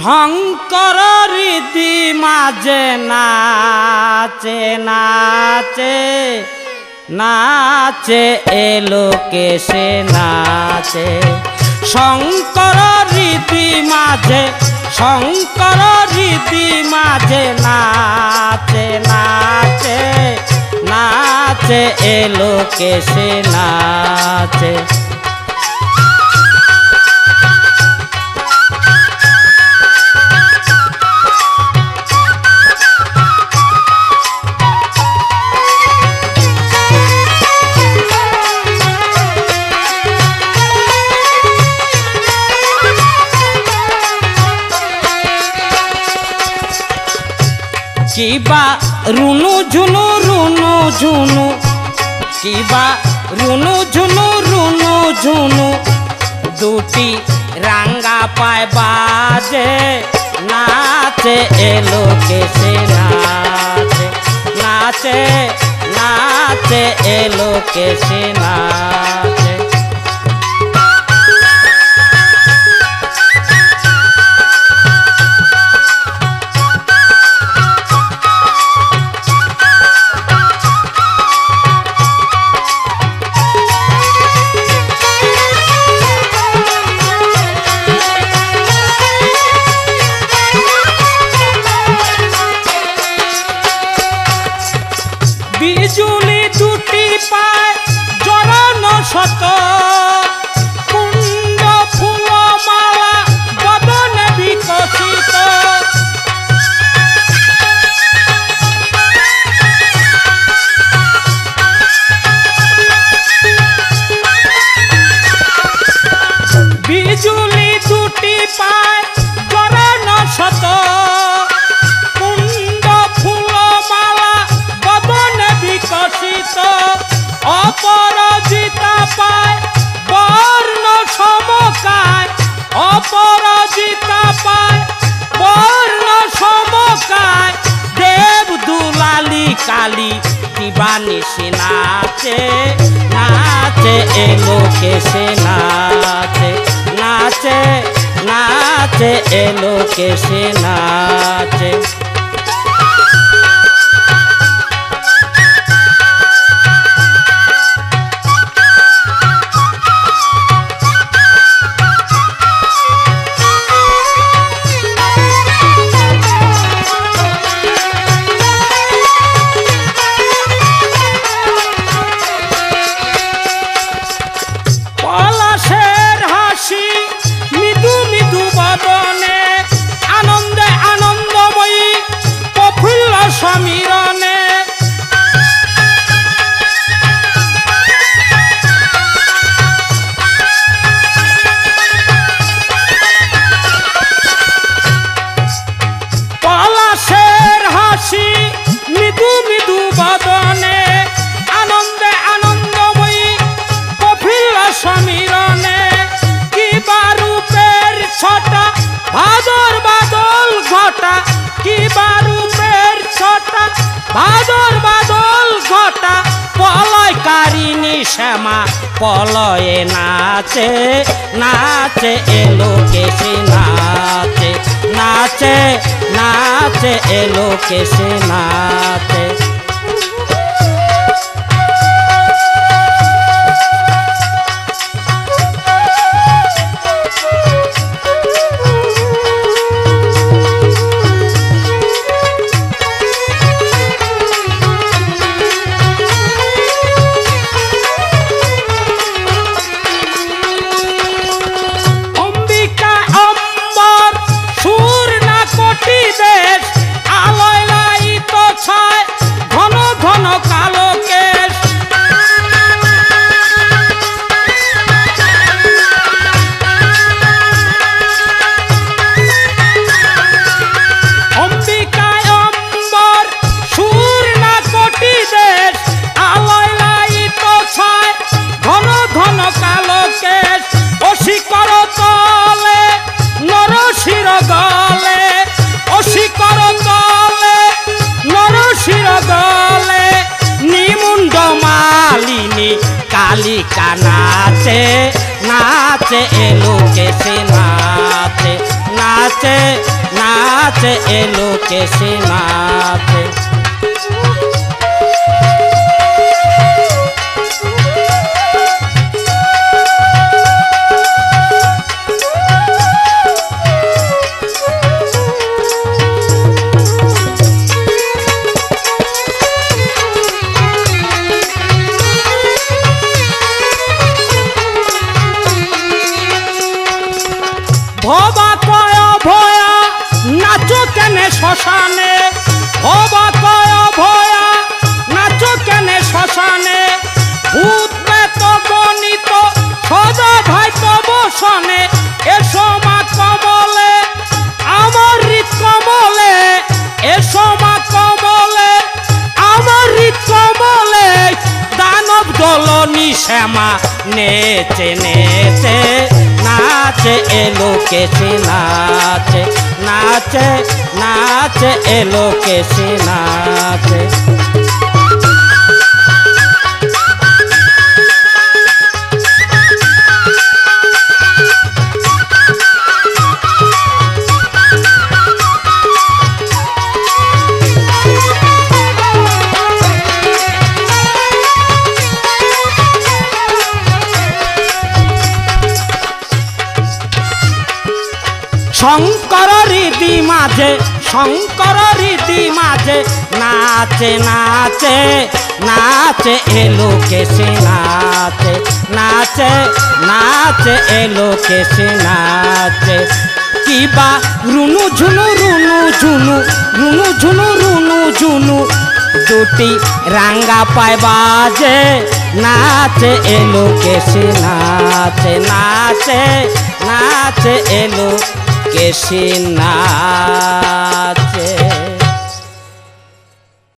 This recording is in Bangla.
শঙ্কর রীতি মাঝে নাচে নাচে নাচে এলো কেসে নাচে। শঙ্কর রীতি মাঝে শঙ্কর রীতি মাঝে নাচে নাচে নাচে এলো কেসে নাচে। কিবা রুনু ঝুনু রুনু ঝুনু। কিবা রুনু ঝুনু রুনু ঝুনু। দুটি রাঙ্গা পায় বাজে, নাচে এলো কেসে নাচে। নাচে নাচে এলো কেসে নাচে। জড়ানো কালী দিবানিসে নাচে নাচে এলো কেসে নাচে নাচে নাচে এলো সে নাচে। ভাদর বাদল ঘটা পলয় কারিনী শ্যামা পলয়ে নাচে নাচে এলো কেসে নাচে নাচে নাচে এলো কেসে নাচে। কালিকা নাচে নাচে এলো কেসে নাচে নাচে নাচে এলো কেসে নাচে ভবা কয় ভয়া, নাচো কেনে শ্মশানে। ভবা কয় ভয়া, নাচো কেনে শ্মশানে। ভূত প্রেত গণিত সদা ভাই বসনে এসো মা কমলে, আমার হৃদ কমলে। এসো মা কমলে, আমার হৃদ কমলে। দানব দলনি শ্যামা, নেচে নেচে। নাচে এলো কেছে নাচে নাচে নাচে এলো কেছে নাচে। শঙ্কর রীতি মাঝে, শঙ্কর রীতি মাঝে, নাচে নাচে নাচে এলো কেসে নাচে নাচে নাচে এলো কেসে নাচে। কিবা রুনু ঝুনু রুনু ঝুনু রুনু ঝুনু রুনু ঝুনু, দুটি রাঙ্গা পায় বাজে, নাচে এলো কেসে নাচে নাচে নাচে এলো নাচে